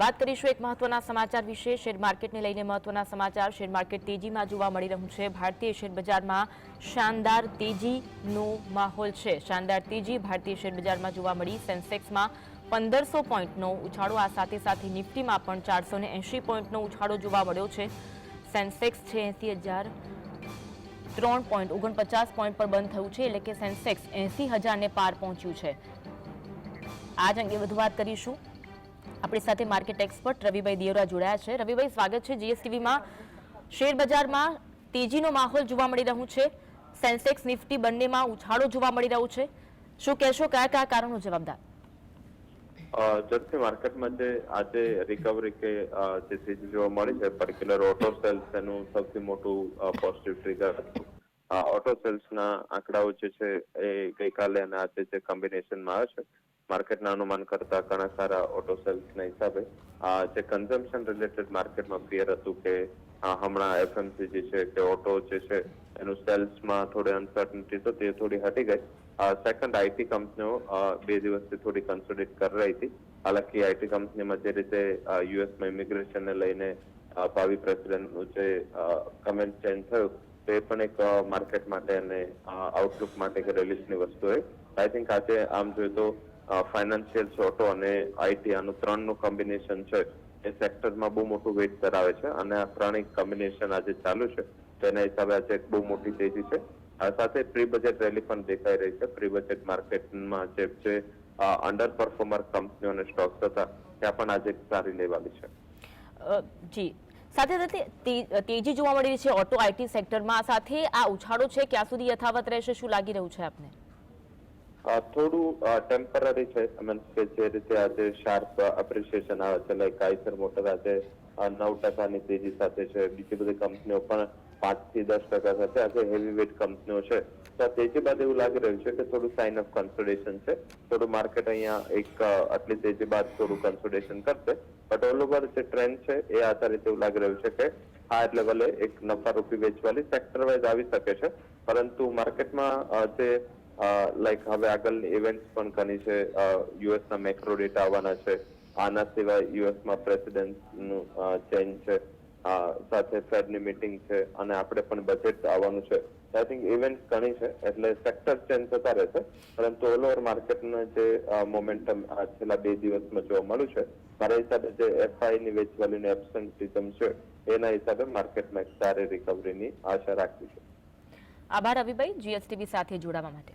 વાત કરીશું એક મહત્વના સમાચાર વિશે. શેર માર્કેટને લઈને મહત્વના સમાચાર. શેર માર્કેટ તેજીમાં જોવા મળી રહ્યું છે. ભારતીય શેર બજારમાં શાનદાર તેજીનો માહોલ છે. શાનદાર તેજી ભારતીય શેર બજારમાં જોવા મળી. સેન્સેક્સમાં પંદરસો પોઈન્ટનો ઉછાળો, આ સાથે સાથે નિફ્ટીમાં પણ ચારસો એંશી પોઈન્ટનો ઉછાળો જોવા મળ્યો છે. સેન્સેક્સ છે એંસી હજાર ત્રણ પોઈન્ટ ઓગણપચાસ પોઈન્ટ પર બંધ થયું છે, એટલે કે સેન્સેક્સ એંસી હજારને પાર પહોંચ્યું છે. આજ અંગે વધુ વાત કરીશું. આપણી સાથે માર્કેટ એક્સપર્ટ રવિભાઈ દિયોરા જોડાયા છે. રવિભાઈ, સ્વાગત છે જીએસટીવીમાં. શેર બજારમાં તેજીનો માહોલ જોવા મળી રહ્યું છે. સેન્સેક્સ, નિફ્ટી બંનેમાં ઉછાળો જોવા મળી રહ્યો છે. શું કહેશો, કયા કયા કારણો જવાબદાર? જર્સી માર્કેટમાં જે આજે રિકવરી કે જે તેજી જોવા મળી છે પર્ટિક્યુલર ઓટો સેલ્સ એનું સૌથી મોટું પોઝિટિવ ટ્રિગર હતું. ઓટો સેલ્સના આંકડાઓ જે છે, એ ગઈકાલે અને આજે જે કોમ્બિનેશનમાં આવે છે માર્કેટના અનુમાન કરતા ઘણા સારા ઓટો સેલ્સના હિસાબે જે કન્ઝમ્પશન રિલેટેડ માર્કેટમાં ફિયર હતું કે હમણાં એફએમસીજી છે કે ઓટો જે છે, એનું સેલ્સમાં થોડી અનસર્ટનિટી તો તે થોડી હટી ગઈ. સેકન્ડ આઈટી કંપનીઓ બે દિવસથી થોડી કન્સોલિડેટ કરી રહી હતી. હાલાકી આઈટી કંપનીમાં જે રીતે યુએસમાં ઇમિગ્રેશનને લઈને ભાવિ પ્રેસિડેન્ટનું જે કમેન્ટ ચેન્જ થયું, તે પણ એક માર્કેટ માટે અને આઉટલુક માટે કે રિલીઝની વસ્તુ હોય. આઈ થિંક આજે આમ જોઈએ તો ફાઇનાન્શિયલ ઓટો અને આઈટી આનું ત્રણનું કોમ્બિનેશન છે, એ સેક્ટરમાં બહુ મોટું વેઇટ ધરાવે છે અને આ ત્રણેય કોમ્બિનેશન આજે ચાલુ છે. તેના હિસાબે આજે એક બહુ મોટી તેજી છે. આ સાથે પ્રી બજેટ રેલી પણ દેખાઈ રહી છે. પ્રી બજેટ માર્કેટમાં જે છે અંડર પરફોર્મર કંપનીઓને સ્ટોક્સ હતા, ત્યાં પણ આજે સારી લેવાલી છે. જી. સાથે સાથે તેજી જોવા મળી રહી છે ઓટો આઈટી સેક્ટરમાં સાથે આ ઉછાળો છે, ક્યાં સુધી યથાવત રહેશે, શું લાગી રહ્યું છે આપને? થોડું ટેમ્પરરી છે. મીન્સ કે જે રીતે આજે શાર્પ એપ્રિસિએશન આવે છે લાઈક આઈસર મોટર આજે નવ ટકાની તેજી સાથે છે. બીજી બધી કંપનીઓ પણ પાંચથી દસ ટકા સાથે આજે હેવી વેટ કંપનીઓ છે. તો તેજી બાદ એવું લાગી રહ્યું છે કે થોડું સાઇન ઓફ કન્સોલિડેશન છે. થોડું માર્કેટ અહીંયા એક આટલી તેજી બાદ થોડું કન્સોલિડેશન કરશે. બટ ઓલ ઓવર જે ટ્રેન્ડ છે, એ આધારિત એવું લાગી રહ્યું છે કે હાયર લેવલે એક નફા રૂપી વેચવાલી સેક્ટર વાઇઝ આવી શકે છે. પરંતુ માર્કેટમાં જે લાઈક હવે આગળની ઇવેન્ટ્સ પણ ઘણી છે. યુએસના મેક્રો ડેટા આવવાના છે. આના સિવાય યુએસમાં પ્રેસિડેન્ટનું ચેન્જ છે. સાથે ફેડની મીટિંગ છે અને આપણે પણ બજેટ આવવાનું છે. આઈ થિંક ઇવેન્ટ ઘણી છે, એટલે સેક્ટર ચેન્જ થતા રહેશે. પરંતુ ઓલ ઓવર માર્કેટના જે મોમેન્ટમ છેલ્લા બે દિવસમાં જોવા મળ્યું છે, મારા હિસાબે જે એફઆઈ ની વેચવાલીનું એબસન્ટિઝમ છે, એના હિસાબે માર્કેટમાં એક સારી રિકવરીની આશા રાખી છે. આભાર રવિભાઈ જીએસટીવી સાથે જોડાવા માટે.